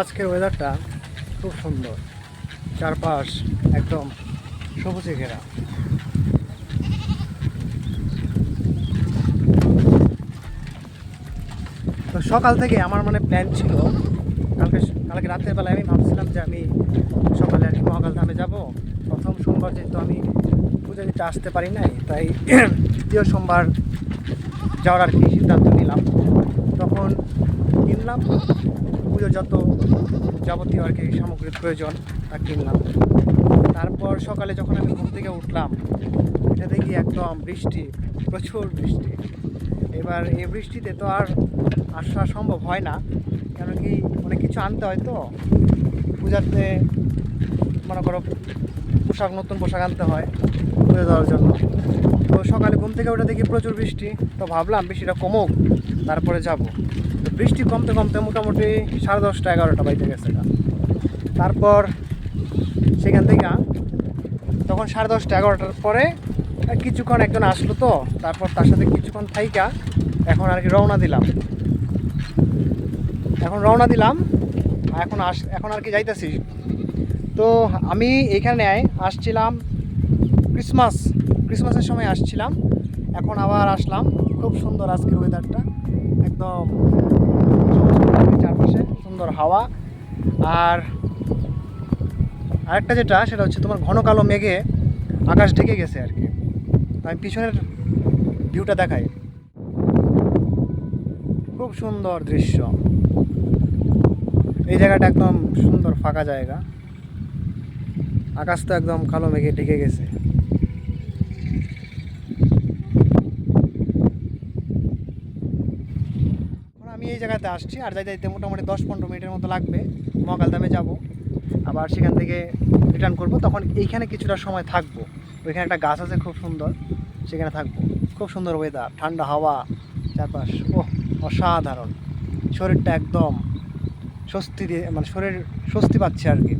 আজকের ওয়েদারটা খুব সুন্দর। চারপাশ একদম সবুজে ঘেরা। তো সকাল থেকে আমার মানে প্ল্যান ছিল, কালকে কালকে রাতের বেলায় আমি ভাবছিলাম যে আমি সকালে আর কি মহাকাল ধামে যাব। প্রথম সোমবার যেহেতু আমি পুজো দিতে আসতে পারি নাই, তাই দ্বিতীয় সোমবার যাওয়ার আর কি সিদ্ধান্ত নিলাম। তখন কিনলাম পুজোর যত যাবতীয় আর কি সামগ্রীর প্রয়োজন তা কিনলাম। তারপর সকালে যখন আমি ঘুম থেকে উঠলাম এটা দেখি একদম বৃষ্টি, প্রচুর বৃষ্টি। এবার এই বৃষ্টিতে তো আর আসা সম্ভব হয় না, কেন কি অনেক কিছু আনতে হয় তো। পূজাতে মনে করো পোশাক, নতুন পোশাক আনতে হয় পুজো দেওয়ার জন্য। তো সকালে ঘুম থেকে উঠে দেখি প্রচুর বৃষ্টি, তো ভাবলাম বৃষ্টিটা কমুক, তারপরে যাব। বৃষ্টি কমতে কমতে মোটামুটি সাড়ে দশটা, এগারোটা বাজে গেছে তারপর সেখান থেকে তখন সাড়ে দশটা, এগারোটার পরে কিছুক্ষণ একজন আসলো তো, তারপর তার সাথে কিছুক্ষণ থাইকা এখন আর কি রওনা দিলাম। এখন রওনা দিলাম, এখন আস, এখন আর কি যাইতেছি। তো আমি এখানে আসছিলাম ক্রিসমাস, ক্রিসমাসের সময় আসছিলাম। এখন আবার আসলাম, খুব সুন্দর আজকের ওয়েদারটা একদম সুন্দর হাওয়া। আর আরেকটা যেটা, সেটা হচ্ছে তোমার ঘন কালো মেঘে আকাশ ঢেকে গেছে আর কি। আমি পিছনের ভিউটা দেখাই। খুব সুন্দর দৃশ্য। এই জায়গাটা একদম সুন্দর ফাঁকা জায়গা। আকাশ তো একদম কালো মেঘে ঢেকে গেছে এখন আমি এই জায়গাতে আসছি, আর যাই যাইতে মোটামুটি দশ পনেরো মিনিটের মতো লাগবে। মকালদামে যাব। আবার সেখান থেকে রিটার্ন করব। তখন এইখানে কিছুটা সময় থাকব। ওইখানে একটা গাছ আছে খুব সুন্দর, সেখানে থাকব। খুব সুন্দর ওয়েদার ঠান্ডা হাওয়া, চারপাশ ও অসাধারণ। শরীরটা একদম স্বস্তি দিয়ে মানে শরীর স্বস্তি পাচ্ছে আর কি।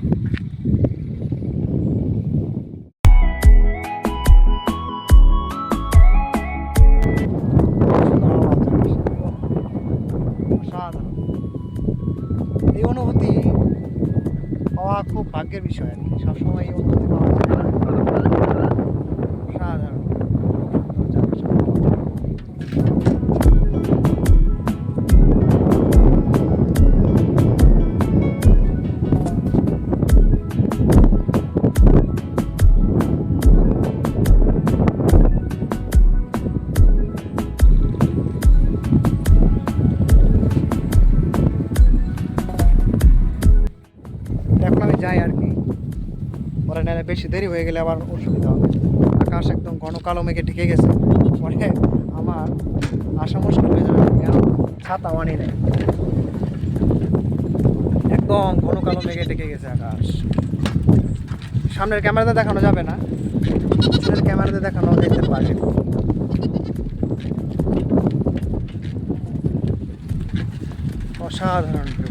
খুব ভাগ্যের বিষয় আর কি। সবসময় দেরি হয়ে গেলে আবার অসুবিধা হবে। আকাশ একদম ঘন কালো মেঘে ঢেকে গেছে। পরে আমার আসা মুশকিল হয়ে যাবে ছাতা আনি নাই। একদম ঘন কালো মেঘে ঢেকে গেছে আকাশ। সামনের ক্যামেরাতে দেখানো যাবে না। সামনের ক্যামেরাতে দেখানো দেখতে পারে। অসাধারণ।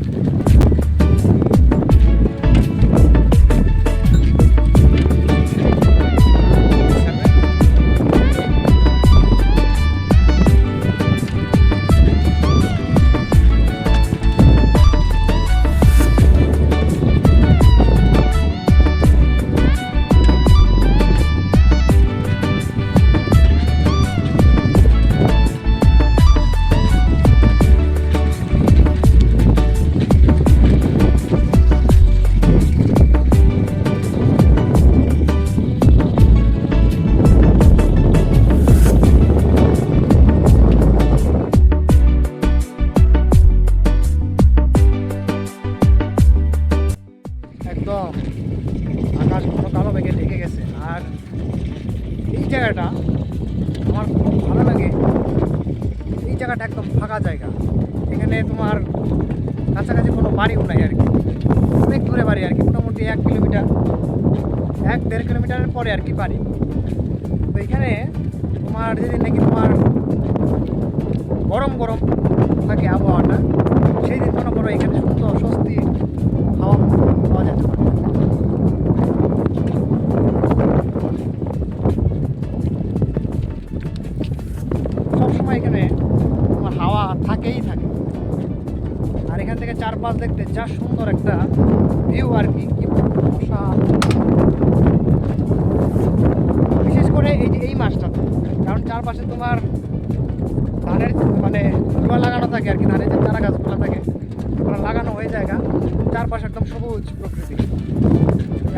সবুজ প্রকৃতি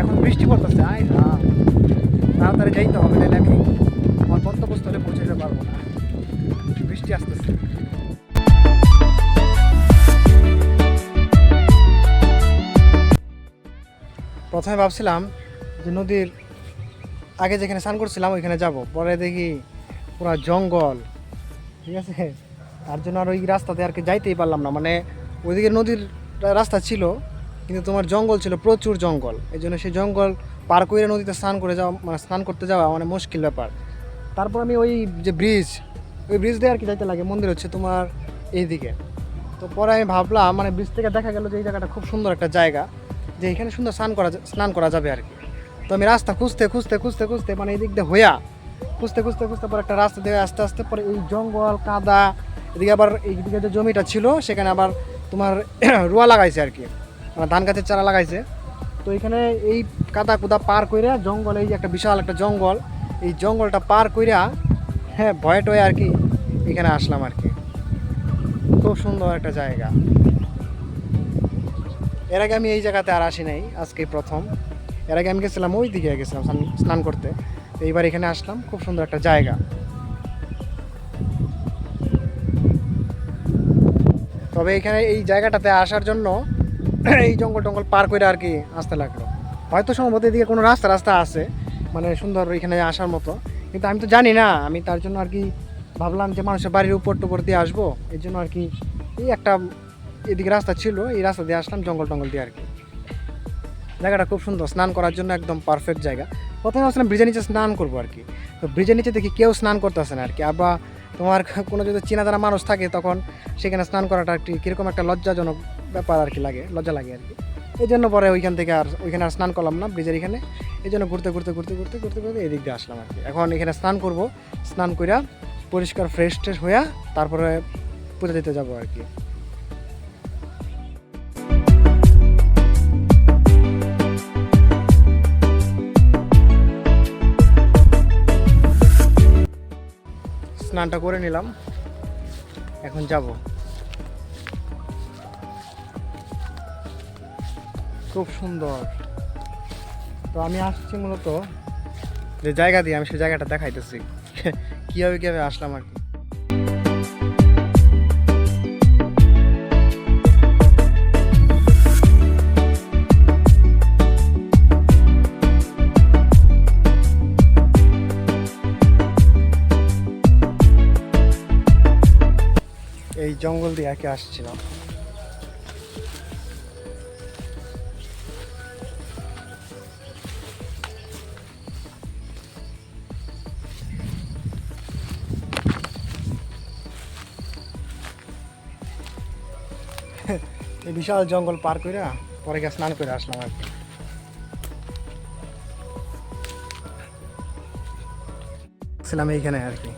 এখন বৃষ্টি পড়তেছে, আয় না। তাড়াতাড়ি যাইতে হবে নাহলে আমি আমার গন্তব্যস্থলে যেতে পারব না। বৃষ্টি আসতেছে। প্রথমে ভাবছিলাম যে নদীর আগে যেখানে স্নান করছিলাম, ওইখানে যাব। পরে দেখি পুরো জঙ্গল, ঠিক আছে? তার জন্য আর ওই রাস্তাতে আর কি যাইতেই পারলাম না। মানে ওইদিকে নদীর রাস্তা ছিল কিন্তু তোমার জঙ্গল ছিল, প্রচুর জঙ্গল। এই জন্য সেই জঙ্গল পার করে নদীতে স্নান করে যাওয়া মানে স্নান করতে যাওয়া মানে মুশকিল ব্যাপার। তারপর আমি ওই যে ব্রিজ ওই ব্রিজ দিয়ে আর কি যাইতে লাগে, মন্দির হচ্ছে তোমার এইদিকে। তো পরে আমি ভাবলাম মানে ব্রিজ থেকে দেখা গেল যে এই জায়গাটা খুব সুন্দর একটা জায়গা, যে এখানে সুন্দর স্নান করা স্নান করা যাবে আর কি। তো আমি রাস্তা খুঁজতে খুঁজতে খুঁজতে খুঁজতে মানে এই দিক দিয়ে হইয়া, খুঁজতে খুঁজতে খুঁজতে পরে একটা রাস্তা দিয়ে আস্তে আস্তে পরে এই জঙ্গল, কাদা, এদিকে আবার এইদিকে যে জমিটা ছিল, সেখানে আবার তোমার রোয়া লাগাইছে আর কি। ধান গাছের চারা লাগাইছে। তো এখানে এই কাদা কুদা পার কইরা জঙ্গল, এই একটা বিশাল একটা জঙ্গল, এই জঙ্গলটা পার কইরা হ্যাঁ ভয় টয়ে আর কি এখানে আসলাম আর কি। খুব সুন্দর একটা জায়গা। এর আগে আমি এই জায়গাতে আর আসি নাই, আজকে প্রথম। এর আগে আমি গেছিলাম ওই দিকে গেছিলাম স্নান করতে। এইবার এখানে আসলাম, খুব সুন্দর একটা জায়গা। তবে এখানে এই জায়গাটাতে আসার জন্য এই জঙ্গল টঙ্গল পার করে আর কি আসতে লাগল। হয়তো সম্ভবত এদিকে কোনো রাস্তা রাস্তা আছে মানে সুন্দর এখানে আসার মতো। কিন্তু আমি তো জানি না, আমি তার জন্য আর কি ভাবলাম যে মানুষের বাড়ির উপর টুপর দিয়ে আসব। এই জন্য আর কি এই একটা এদিকে রাস্তা ছিল, এই রাস্তা দিয়ে আসলাম জঙ্গল টঙ্গল দিয়ে আর কি। জায়গাটা খুব সুন্দর, স্নান করার জন্য একদম পারফেক্ট জায়গা। প্রথমে ভাবছিলাম ব্রিজের নিচে স্নান করব আর কি। তো ব্রিজের নিচে দেখি কেউ স্নান করতেছে না আর কি। আবার তোমার কোনো যদি চেনা জানা মানুষ থাকে তখন সেখানে স্নান করাটা একটি কীরকম একটা লজ্জাজনক ব্যাপার আর কি লাগে, লজ্জা লাগে আর কি। এই জন্য পরে ওইখান থেকে আর, ওইখানে আর স্নান করলাম না ব্রিজের এখানে। এই জন্য ঘুরতে ঘুরতে ঘুরতে ঘুরতে ঘুরতে ঘুরতে এদিক দিয়ে আসলাম আর কি। এখন এখানে স্নান করব, স্নান করিয়া পরিষ্কার ফ্রেশ ট্রেশ হইয়া তারপরে পুজো দিতে যাব আর কি। স্নানটা করে নিলাম। এখন যাব। খুব সুন্দর। তো আমি আসছি মূলত যে জায়গা দিয়ে আমি সেই জায়গাটা দেখাইতেছি। কীভাবে কীভাবে আসলাম আর কি। জঙ্গল দিয়ে আর কি আসছিলাম। এই বিশাল জঙ্গল পার করে পরে গিয়ে স্নান করে আসলাম আর কি। এইখানে আর কি।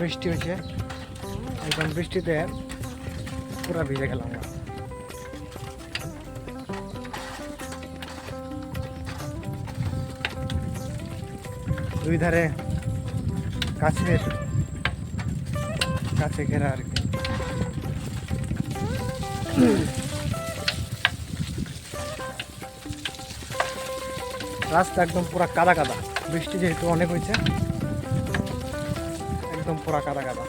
বৃষ্টি হয়েছে। একদম বৃষ্টিতে পুরা ভিজে গেলাম। দুই ধারে গাছের গাছে ঘেরা আর কি। রাস্তা একদম পুরা কাদা কাদা। বৃষ্টি যেহেতু অনেক হয়েছে একদম পুরা কাদা কাদা।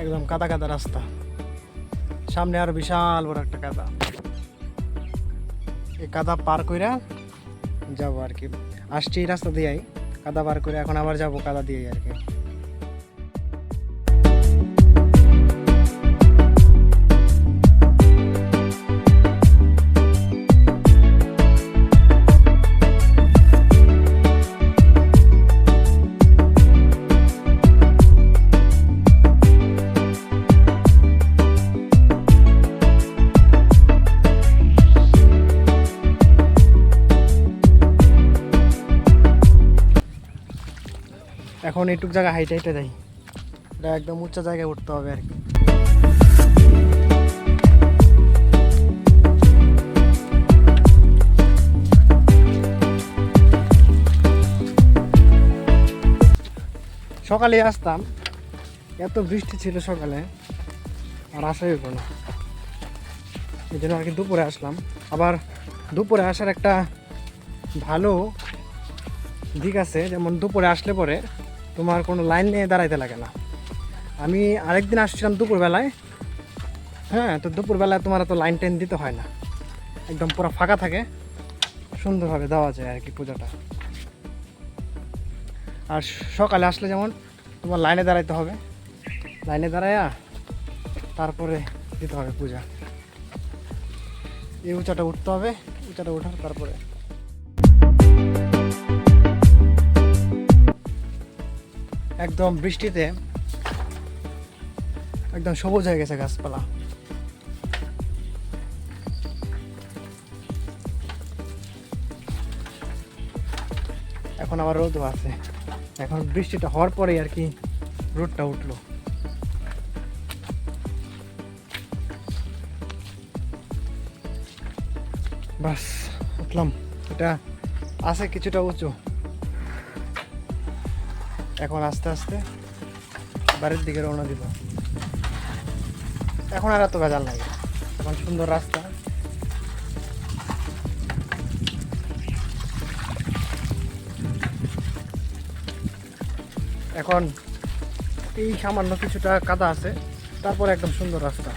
একদম কাদা কাদা রাস্তা। সামনে আরও বিশাল বড় একটা কাদা। এই কাদা পার কইরা যাব আর কি। আসছি রাস্তা দিয়ে কাদা পার করে এখন আবার যাব কাদা দিয়েই আর কি। এইটুক জায়গা হাইটে হাইটে যাই। এটা একদম উঁচা জায়গায় উঠতে হবে আর কি। সকালে আসতাম, এত বৃষ্টি ছিল সকালে, আর আসাই হতো না। এই জন্য আর কি দুপুরে আসলাম। আবার দুপুরে আসার একটা ভালো দিক আছে, যেমন দুপুরে আসলে পরে তোমার কোনো লাইন নিয়ে দাঁড়াইতে লাগে না। আমি আরেকদিন আসছিলাম দুপুরবেলায়। হ্যাঁ তো দুপুরবেলায় তোমার তো লাইন টাইন দিতে হয় না। একদম পুরো ফাঁকা থাকে। সুন্দরভাবে দেওয়া যায় আর কি পূজাটা। আর সকালে আসলে যেমন তোমার লাইনে দাঁড়াইতে হবে। লাইনে দাঁড়ায়া তারপরে দিতে হবে পূজা। এই উঁচাটা উঠতে হবে। উঁচাটা উঠার তারপরে একদম বৃষ্টিতে একদম সবুজ হয়ে গেছে গাছপালা। এখন আবার রোদও আছে। এখন বৃষ্টিটা হওয়ার পরেই আর কি রোদটা উঠল। বাস, উঠলাম। এটা আছে কিছুটা উঁচু। এখন আস্তে আস্তে বাড়ির দিকে রওনা দিব। এখন আর এত ভেজাল নাই। এখন সুন্দর রাস্তা। এখন এই সামান্য কিছুটা কাদা আছে, তারপর একদম সুন্দর রাস্তা।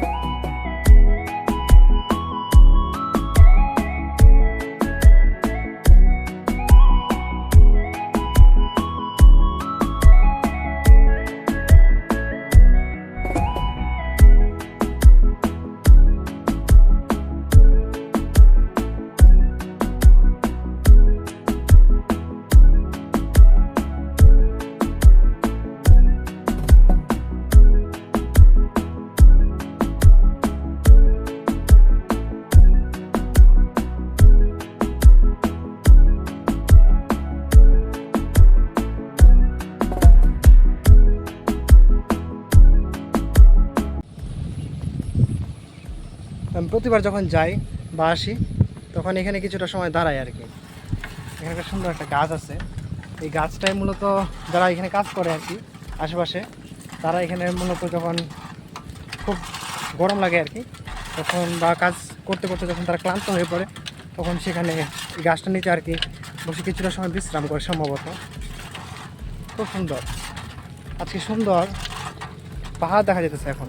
you প্রতিবার যখন যাই বা আসি, তখন এখানে কিছুটা সময় দাঁড়াই আর কি। এখানে একটা সুন্দর একটা গাছ আছে। এই গাছটাই মূলত যারা এখানে কাজ করে আর কি, আশেপাশে, তারা এখানে মূলত যখন খুব গরম লাগে আর কি, তখন বা কাজ করতে করতে যখন তারা ক্লান্ত হয়ে পড়ে, তখন সেখানে এই গাছটার নিচে আর কি বসে কিছুটা সময় বিশ্রাম করে সম্ভবত। খুব সুন্দর। আজকে সুন্দর পাহাড় দেখা যেতেছে এখন।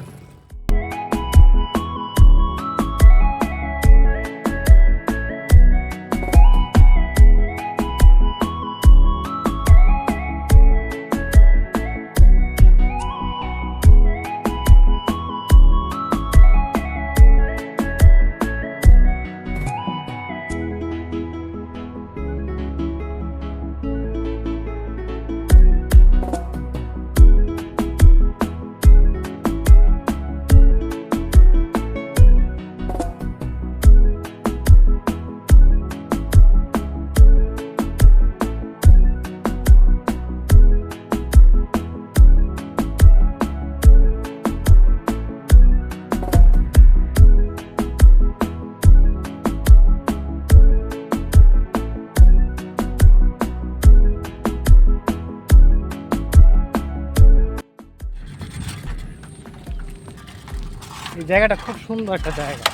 জায়গাটা খুব সুন্দর একটা জায়গা।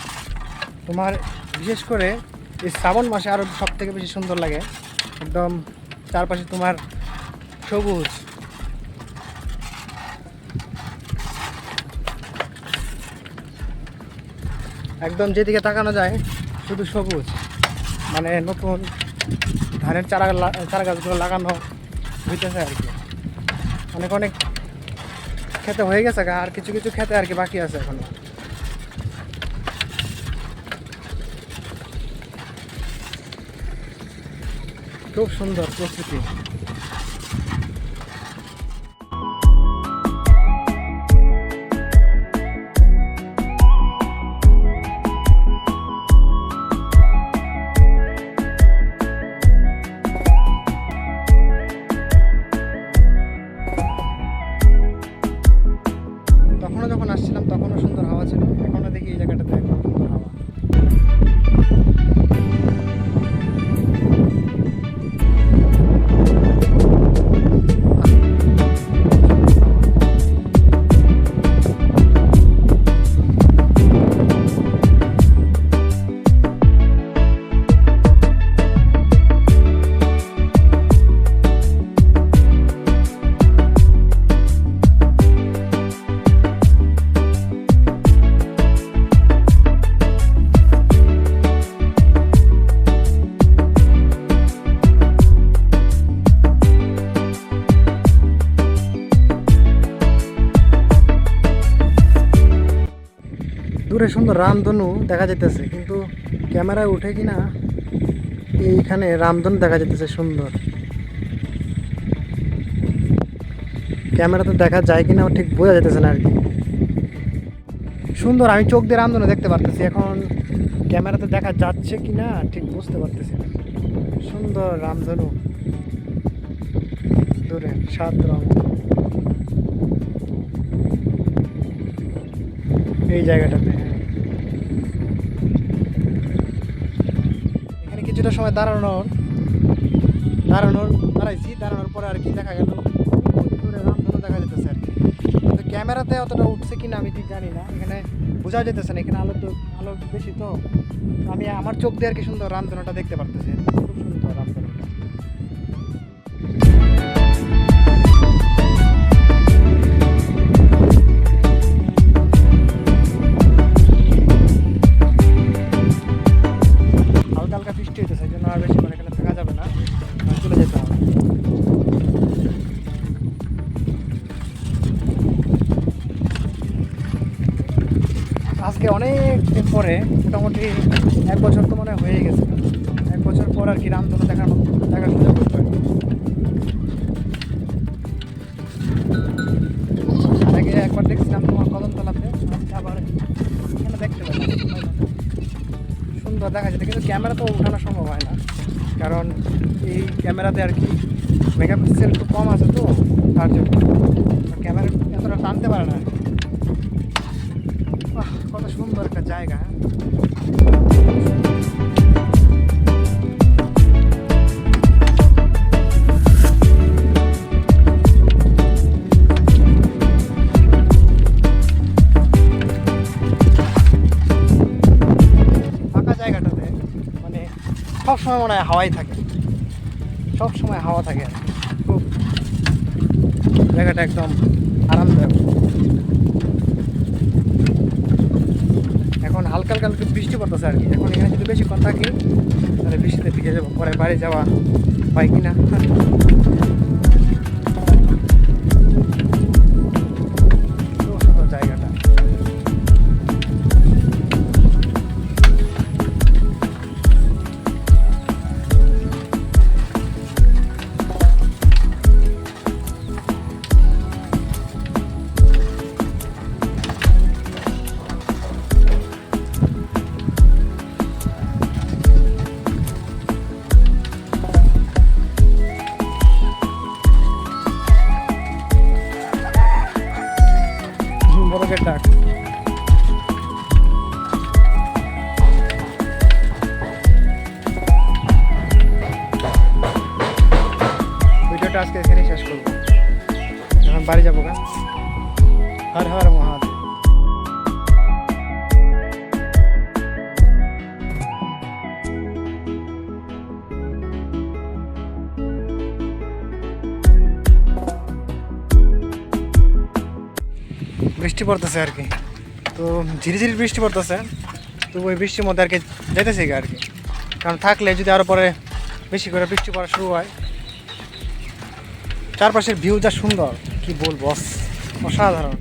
তোমার বিশেষ করে এই শ্রাবণ মাসে আরও সব থেকে বেশি সুন্দর লাগে। একদম চারপাশে তোমার সবুজ। একদম যেদিকে তাকানো যায়, শুধু সবুজ। মানে নতুন ধানের চারা চারা গাছগুলো লাগানো হইতেছে আর কি। অনেক অনেক খেতে হয়ে গেছে আর কিছু কিছু খেতে আর কি বাকি আছে এখনও। খুব সুন্দর প্রকৃতি। তখনও যখন আসছিলাম, তখনও সুন্দর হাওয়া ছিল। এখনও দেখি এই জায়গাটাতে খুব সুন্দর হাওয়া। দূরে সুন্দর রামধনু দেখা যাইতেছে, কিন্তু ক্যামেরায় উঠে কিনা এইখানে রামধনু দেখা যাইতেছে সুন্দর। ক্যামেরাতে দেখা যায় কিনা ঠিক বোঝা যাইতেছে না আর কি। সুন্দর, আমি চোখ দিয়ে রামধনু দেখতে পারতেছি, এখন ক্যামেরাতে দেখা যাচ্ছে কিনা ঠিক বুঝতে পারতেছি না। সুন্দর রামধনু। দূরে, সাত রং। এই জায়গাটাতে। সময় দাঁড়ানোর দাঁড়ানোর, দাঁড়াইছি, দাঁড়ানোর পরে আর কি দেখা গেল রামধনু দেখা যেতেছে আর কি। ক্যামেরাতে অতটা উঠছে কিনা আমি ঠিক জানি না, এখানে বোঝা যেতেছে না, এখানে আলো তো, আলো বেশি তো। আমি আমার চোখ দিয়ে আর কি সুন্দর রামধনুটা দেখতে পারতেছি। খুব সুন্দর রামধনুটা পরে মোটামুটি এক বছর তো মনে হয় গেছে। এক বছর পর আর কি রামধনু দেখানো দেখার সুযোগ করতে পারি আগে একবার দেখছিলাম তোমার কদমতলাতে, আজকে আবার এখানে দেখতে সুন্দর দেখা যেত কিন্তু ক্যামেরা তো উঠানো সম্ভব হয় না। কারণ এই ক্যামেরাতে আর কি মেগাপিক্সেল একটু কম আছে তো, তার জন্য। ক্যামেরা এতটা টানতে পারে না আর কি। কত সুন্দর একটা জায়গা। মানে সব সময় মনে হয় হাওয়াই থাকে। সব সময় হাওয়া থাকে খুব জায়গাটা একদম আরামদায়ক। হালকা একটু বৃষ্টি পড়তেছে আর কি। এখন এখানে যদি বেশিক্ষণ থাকি, তাহলে বৃষ্টিতে ভিজে যাব, পরে বাড়ি যাওয়া হয় কি বৃষ্টি পড়তেছে আর কি। তো ঝিরিঝিরি বৃষ্টি পড়তেছে, তো ওই বৃষ্টির মধ্যে আর কি যেতেছে আর কি। কারণ থাকলে যদি আরও পরে বেশি করে বৃষ্টি পড়া শুরু হয়, চারপাশের ভিউ যা সুন্দর, কি বলব অসাধারণ।